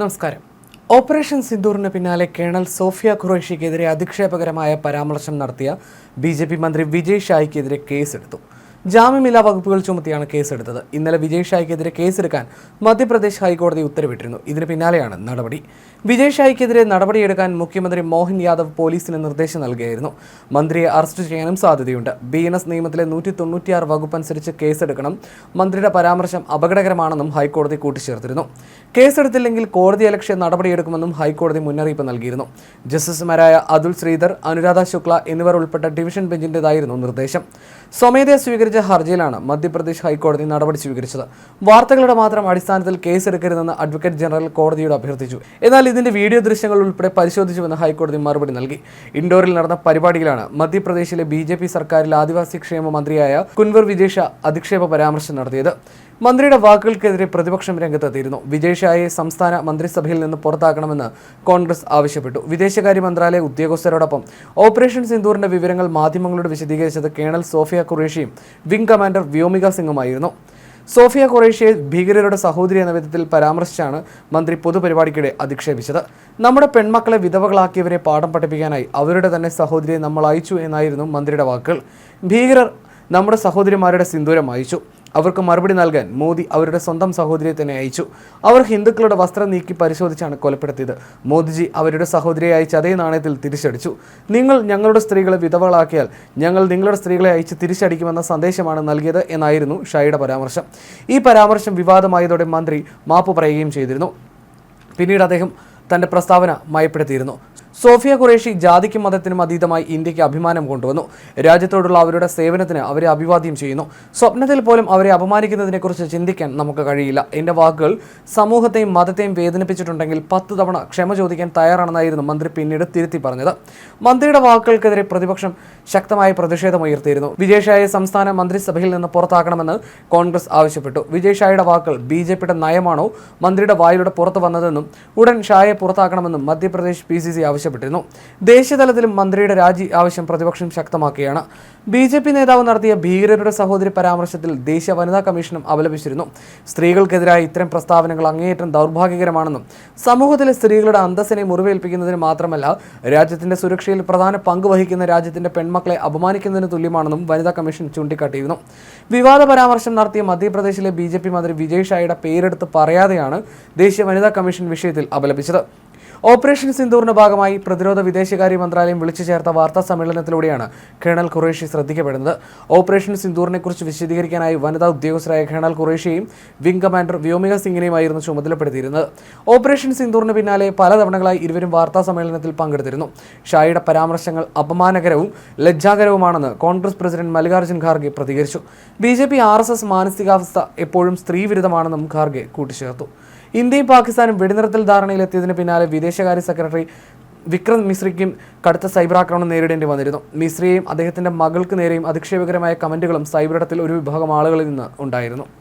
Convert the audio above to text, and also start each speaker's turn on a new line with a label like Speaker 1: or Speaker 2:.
Speaker 1: നമസ്കാരം. ഓപ്പറേഷൻ സിന്ദൂറിന് പിന്നാലെ കേണൽ സോഫിയ ഖുറേഷിക്കെതിരെ അധിക്ഷേപകരമായ പരാമർശം നടത്തിയ ബി ജെ പി മന്ത്രി വിജയ് ഷായ്ക്കെതിരെ കേസെടുത്തു. ജാമ്യമില്ലാ വകുപ്പുകൾ ചുമത്തിയാണ് കേസെടുത്തത്. ഇന്നലെ വിജയ് ഷായ്ക്കെതിരെ കേസെടുക്കാൻ മധ്യപ്രദേശ് ഹൈക്കോടതി ഉത്തരവിട്ടിരുന്നു. ഇതിന് പിന്നാലെയാണ് നടപടി. വിജയ് ഷായ്ക്കെതിരെ നടപടിയെടുക്കാൻ മുഖ്യമന്ത്രി മോഹൻ യാദവ് പോലീസിന് നിർദ്ദേശം നൽകിയായിരുന്നു. മന്ത്രിയെ അറസ്റ്റ് ചെയ്യാനും സാധ്യതയുണ്ട്. ബി എൻ എസ് നിയമത്തിലെ നൂറ്റി തൊണ്ണൂറ്റിയാറ് വകുപ്പ് അനുസരിച്ച് കേസെടുക്കണം. മന്ത്രിയുടെ പരാമർശം അപകടകരമാണെന്നും ഹൈക്കോടതി കൂട്ടിച്ചേർത്തിരുന്നു. കേസെടുത്തില്ലെങ്കിൽ കോടതി അലക്ഷ്യ നടപടിയെടുക്കുമെന്നും ഹൈക്കോടതി മുന്നറിയിപ്പ് നൽകിയിരുന്നു. ജസ്റ്റിസുമാരായ അതുൽ ശ്രീധർ അനുരാധ ശുക്ല എന്നിവർ ഉൾപ്പെട്ട ഡിവിഷൻ ബെഞ്ചിന്റേതായിരുന്നു നിർദ്ദേശം. സ്വമേധയാ സ്വീകരിച്ച ഹർജിയിലാണ് മധ്യപ്രദേശ് ഹൈക്കോടതി നടപടി സ്വീകരിച്ചത്. വാർത്തകളുടെ മാത്രം അടിസ്ഥാനത്തിൽ കേസെടുക്കരുതെന്ന് അഡ്വക്കേറ്റ് ജനറൽ കോടതിയോട് അഭ്യർത്ഥിച്ചു. എന്നാൽ ഇതിന്റെ വീഡിയോ ദൃശ്യങ്ങൾ ഉൾപ്പെടെ പരിശോധിച്ചുവെന്ന് ഹൈക്കോടതി മറുപടി നൽകി. ഇൻഡോറിൽ നടന്ന പരിപാടിയിലാണ് മധ്യപ്രദേശിലെ ബി സർക്കാരിൽ ആദിവാസി ക്ഷേമ മന്ത്രിയായ കുൻവർ വിജയ് ഷാ അധിക്ഷേപ പരാമർശം നടത്തിയത്. മന്ത്രിയുടെ വാക്കുകൾക്കെതിരെ പ്രതിപക്ഷം രംഗത്തെത്തിയിരുന്നു. വിജയ് ഷായെ സംസ്ഥാന മന്ത്രിസഭയിൽ നിന്ന് പുറത്താക്കണമെന്ന് കോൺഗ്രസ് ആവശ്യപ്പെട്ടു. വിദേശകാര്യ മന്ത്രാലയ ഉദ്യോഗസ്ഥരോടൊപ്പം ഓപ്പറേഷൻ സിന്ദൂറിന്റെ വിവരങ്ങൾ മാധ്യമങ്ങളോട് വിശദീകരിച്ചത് കേണൽ സോഫിയ ഖുറേഷിയും വിംഗ് കമാൻഡർ വ്യോമിക സിംഗുമായിരുന്നു. സോഫിയ കുറേഷ്യയെ ഭീകരരുടെ സഹോദരി എന്ന വിധത്തിൽ പരാമർശിച്ചാണ് മന്ത്രി പൊതുപരിപാടിക്കിടെ അധിക്ഷേപിച്ചത്. നമ്മുടെ പെൺമക്കളെ വിധവകളാക്കിയവരെ പാഠം പഠിപ്പിക്കാനായി അവരുടെ തന്നെ സഹോദരിയെ നമ്മൾ അയച്ചു എന്നായിരുന്നു മന്ത്രിയുടെ വാക്കുകൾ. ഭീകരർ നമ്മുടെ സഹോദരിമാരുടെ സിന്ദൂരം അയച്ചു. അവർക്ക് മറുപടി നൽകാൻ മോദി അവരുടെ സ്വന്തം സഹോദരിയെ തന്നെ അയച്ചു. അവർ ഹിന്ദുക്കളുടെ വസ്ത്രം നീക്കി പരിശോധിച്ചാണ് കൊലപ്പെടുത്തിയത്. മോദിജി അവരുടെ സഹോദരിയെ അയച്ച് അതേ നാണയത്തിൽ തിരിച്ചടിച്ചു. നിങ്ങൾ ഞങ്ങളുടെ സ്ത്രീകളെ വിധവകളാക്കിയാൽ ഞങ്ങൾ നിങ്ങളുടെ സ്ത്രീകളെ അയച്ച് തിരിച്ചടിക്കുമെന്ന സന്ദേശമാണ് നൽകിയത് എന്നായിരുന്നു ഷായുടെ പരാമർശം. ഈ പരാമർശം വിവാദമായതോടെ മന്ത്രി മാപ്പ് പറയുകയും ചെയ്തിരുന്നു. പിന്നീട് അദ്ദേഹം തന്റെ പ്രസ്താവന മയപ്പെടുത്തിയിരുന്നു. സോഫിയ ഖുറേഷി ജാതിക്കും മതത്തിനും അതീതമായി ഇന്ത്യയ്ക്ക് അഭിമാനം കൊണ്ടുവന്നു. രാജ്യത്തോടുള്ള അവരുടെ സേവനത്തിന് അവരെ അഭിവാദ്യം ചെയ്യുന്നു. സ്വപ്നത്തിൽ പോലും അവരെ അപമാനിക്കുന്നതിനെക്കുറിച്ച് ചിന്തിക്കാൻ നമുക്ക് കഴിയില്ല. എന്റെ വാക്കുകൾ സമൂഹത്തെയും മതത്തെയും വേദനിപ്പിച്ചിട്ടുണ്ടെങ്കിൽ പത്ത് തവണ ക്ഷമ ചോദിക്കാൻ തയ്യാറാണെന്നായിരുന്നു മന്ത്രി പിന്നീട് തിരുത്തി പറഞ്ഞത്. മന്ത്രിയുടെ വാക്കുകൾക്കെതിരെ പ്രതിപക്ഷം ശക്തമായ പ്രതിഷേധമുയർത്തിയിരുന്നു വിജയ് ഷായെ സംസ്ഥാന മന്ത്രിസഭയിൽ നിന്ന് പുറത്താക്കണമെന്ന് കോൺഗ്രസ് ആവശ്യപ്പെട്ടു. വിജയ് ഷായുടെ വാക്കുകൾ ബി ജെ പിയുടെ നയമാണോ മന്ത്രിയുടെ വായിലൂടെ പുറത്തു വന്നതെന്നും ഉടൻ ഷായെ പുറത്താക്കണമെന്നും മധ്യപ്രദേശ് പി സി സി ആവശ്യപ്പെട്ടിരുന്നു. ദേശീയതലത്തിലും മന്ത്രിയുടെ രാജി ആവശ്യം പ്രതിപക്ഷം ശക്തമാക്കുകയാണ്. ബി ജെ പി നേതാവ് നടത്തിയ ഭീകരരുടെ സഹോദരി പരാമർശത്തിൽ ദേശീയ വനിതാ കമ്മീഷനും അപലപിച്ചിരുന്നു. സ്ത്രീകൾക്കെതിരായ ഇത്തരം പ്രസ്താവനകൾ അങ്ങേയറ്റം ദൗർഭാഗ്യകരമാണെന്നും സമൂഹത്തിലെ സ്ത്രീകളുടെ അന്തസ്സിനെ മുറിവേൽപ്പിക്കുന്നതിന് മാത്രമല്ല രാജ്യത്തിന്റെ സുരക്ഷയിൽ പ്രധാന പങ്ക് വഹിക്കുന്ന രാജ്യത്തിന്റെ പെൺമക്കളെ അപമാനിക്കുന്നതിന് തുല്യമാണെന്നും വനിതാ കമ്മീഷൻ ചൂണ്ടിക്കാട്ടിയിരുന്നു. വിവാദ പരാമർശം നടത്തിയ മധ്യപ്രദേശിലെ ബി മന്ത്രി വിജയ് ഷായുടെ പേരെടുത്ത് പറയാതെയാണ് ദേശീയ വനിതാ കമ്മീഷൻ വിഷയത്തിൽ അപലപിച്ചത്. ഓപ്പറേഷൻ സിന്ദൂറിന്റെ ഭാഗമായി പ്രതിരോധ വിദേശകാര്യ മന്ത്രാലയം വിളിച്ചു ചേർത്ത വാർത്താ സമ്മേളനത്തിലൂടെയാണ് കേണൽ ഖുറേഷി ശ്രദ്ധിക്കപ്പെടുന്നത്. ഓപ്പറേഷൻ സിന്ദൂറിനെക്കുറിച്ച് വിശദീകരിക്കാനായി വനിതാ ഉദ്യോഗസ്ഥരായ കേണൽ ഖുറേഷിയെയും വിംഗ് കമാൻഡർ വ്യോമിക സിംഗിനെയുമായിരുന്നു ചുമതലപ്പെടുത്തിയിരുന്നത്. ഓപ്പറേഷൻ സിന്ദൂറിന് പിന്നാലെ പല തവണകളായി ഇരുവരും വാർത്താ സമ്മേളനത്തിൽ പങ്കെടുത്തിരുന്നു. ഷായുടെ പരാമർശങ്ങൾ അപമാനകരവും ലജ്ജാകരവുമാണെന്ന് കോൺഗ്രസ് പ്രസിഡന്റ് മല്ലികാർജുൻ ഖാർഗെ പ്രതികരിച്ചു. B J P R S S മാനസികാവസ്ഥ എപ്പോഴും സ്ത്രീവിരുദ്ധമാണെന്നും ഖാർഗെ കൂട്ടിച്ചേർത്തു. ഇന്ത്യയും പാകിസ്ഥാനും വെടിനിർത്തൽ ധാരണയിലെത്തിയതിന് പിന്നാലെ വിദേശകാര്യ സെക്രട്ടറി വിക്രം മിശ്രയ്ക്കും കടുത്ത സൈബർ ആക്രമണം നേരിടേണ്ടി വന്നിരുന്നു. മിശ്രയെയും അദ്ദേഹത്തിന്റെ മകൾക്ക് നേരെയും അധിക്ഷേപകരമായ കമന്റുകളും സൈബറിടത്തിൽ ഒരു വിഭാഗം ആളുകളിൽ നിന്ന് ഉണ്ടായിരുന്നു.